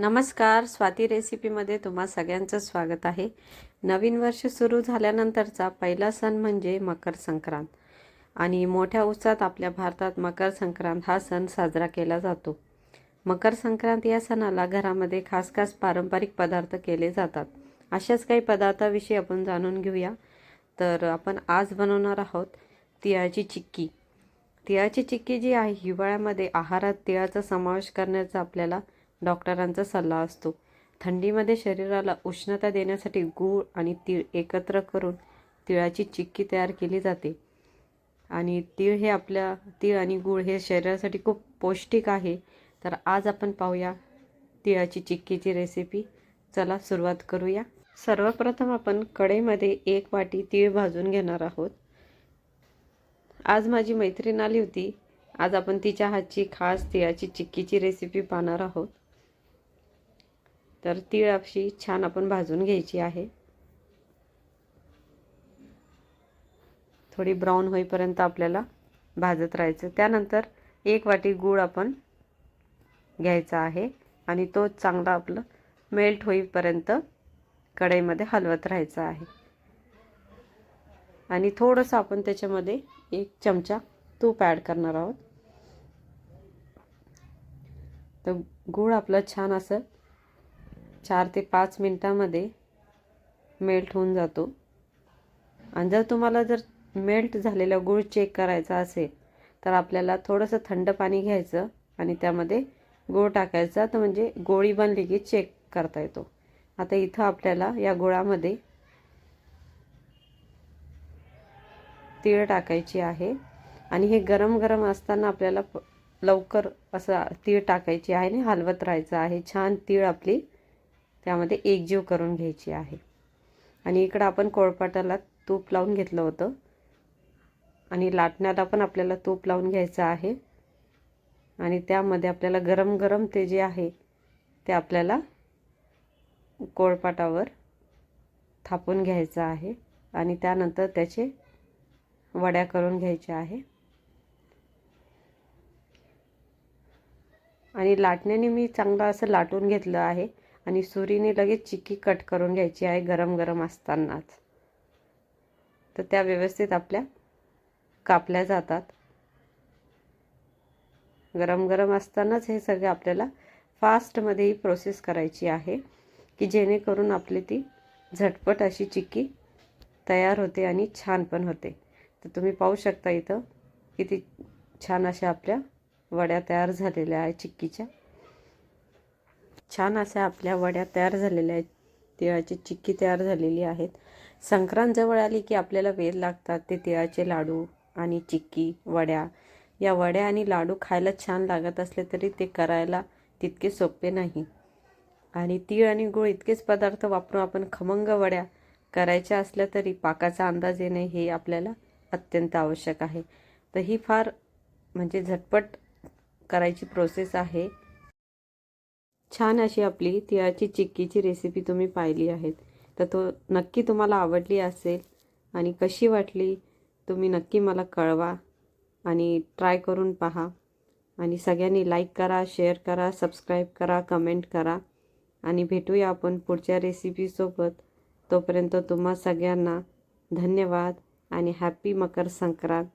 नमस्कार स्वाती रेसिपीमध्ये तुम्हा सगळ्यांचं स्वागत आहे. नवीन वर्ष सुरू झाल्यानंतरचा पहिला सण म्हणजे मकर संक्रांत. आणि मोठ्या उत्साहात आपल्या भारतात मकर संक्रांत हा सण साजरा केला जातो. मकर संक्रांत या सणाला घरामध्ये खास खास पारंपरिक पदार्थ केले जातात. अशाच काही पदार्थाविषयी आपण जाणून घेऊया. तर आपण आज बनवणार आहोत तिळाची चिक्की. तिळाची चिक्की जी आहे हिवाळ्यामध्ये आहारात तिळाचा समावेश करण्याचा आपल्याला डॉक्टरांचा सल्ला असतो. थंडीमध्ये शरीराला उष्णता देण्यासाठी गूळ आणि तीळ एकत्र करून तिळाची चिक्की तयार केली जाते. आणि तीळ हे आपल्या तीळ आणि गूळ हे शरीरासाठी खूप पौष्टिक आहे. तर आज आपण पाहूया तिळाची चिक्कीची रेसिपी चला सुरुवात करूया. सर्वप्रथम आपण कढईमध्ये एक वाटी तीळ भाजून घेणार आहोत. आज माझी मैत्रीण आली होती. आज आपण तिच्या हातची खास तिळाची चिक्कीची रेसिपी पाहणार आहोत. तर तीळ अशी छान आपण भाजून घ्यायची आहे. थोडी ब्राऊन होईपर्यंत आपल्याला भाजत राहायचं. त्यानंतर एक वाटी गूळ आपण घ्यायचा आहे आणि तो चांगला आपलं मेल्ट होईपर्यंत कढईमध्ये हलवत राहायचं आहे. आणि थोडंसं आपण त्याच्यामध्ये एक चमचा तूप ॲड करणार आहोत. तर गूळ आपलं छान असं चार ते पाच मिनटामध्ये मेल्ट होऊन जातो. आणि जर तुम्हाला जर मेल्ट झालेला गूळ चेक करायचा असेल तर आपल्याला थोडंसं थंड पाणी घ्यायचं आणि त्यामध्ये गूळ टाकायचा. तर म्हणजे गोळी बनली की चेक करता येतो. आता इथं आपल्याला या गुळामध्ये तीळ टाकायची आहे. आणि हे गरम गरम असताना आपल्याला लवकर असं तीळ टाकायची आहे आणि हलवत राहायचं आहे. छान तीळ आपली त्यामध्ये एकजीव करून घ्यायची आहे. आणि इकडं आपण कोळपाटाला तूप लावून घेतलं होतं. आणि लाटण्याला पण आपल्याला तूप लावून घ्यायचं आहे. आणि त्यामध्ये आपल्याला गरम गरम ते जे आहे ते आपल्याला कोळपाटावर थापून घ्यायचं आहे. आणि त्यानंतर त्याचे वड्या करून घ्यायच्या आहे. आणि लाटण्याने मी चांगलं असं लाटून घेतलं आहे. आणि सुरीने लगेच चिक्की कट करून घ्यायची आहे गरम गरम असतानाच. तर त्या व्यवस्थित आपल्या कापल्या जातात. गरम गरम असतानाच हे सगळे आपल्याला फास्टमध्ये ही प्रोसेस करायची आहे की जेणेकरून आपली ती झटपट अशी चिक्की तयार होते आणि छान पण होते. तर तुम्ही पाहू शकता इथं किती छान अशा आपल्या वड्या तयार झालेल्या आहे चिक्कीच्या. छान अशा आपल्या वड्या तयार झालेल्या आहेत. तिळाची चिक्की तयार झालेली आहेत. संक्रांत जवळ आली की आपल्याला वेल लागतात ते तिळाचे लाडू आणि चिक्की वड्या. या वड्या आणि लाडू खायला छान लागत असले तरी ते करायला तितके सोपे नाही. आणि तीळ आणि गूळ इतकेच पदार्थ वापरून आपण खमंग वड्या करायच्या असल्या तरी पाकाचा अंदाज येणे हे आपल्याला अत्यंत आवश्यक आहे. तर ही फार म्हणजे झटपट करायची प्रोसेस आहे. छान अशी आपली तिळाची चिक्कीची रेसिपी तुम्ही पाहिली आहेत. तर तो नक्की तुम्हाला आवडली असेल आणि कशी वाटली तुम्ही नक्की मला कळवा आणि ट्राय करून पहा. आणि सगळ्यांनी लाईक करा शेअर करा सबस्क्राईब करा कमेंट करा. आणि भेटूया आपण पुढच्या रेसिपीसोबत तोपर्यंत तुम्हा सगळ्यांना धन्यवाद आणि हॅपी मकर संक्रांत.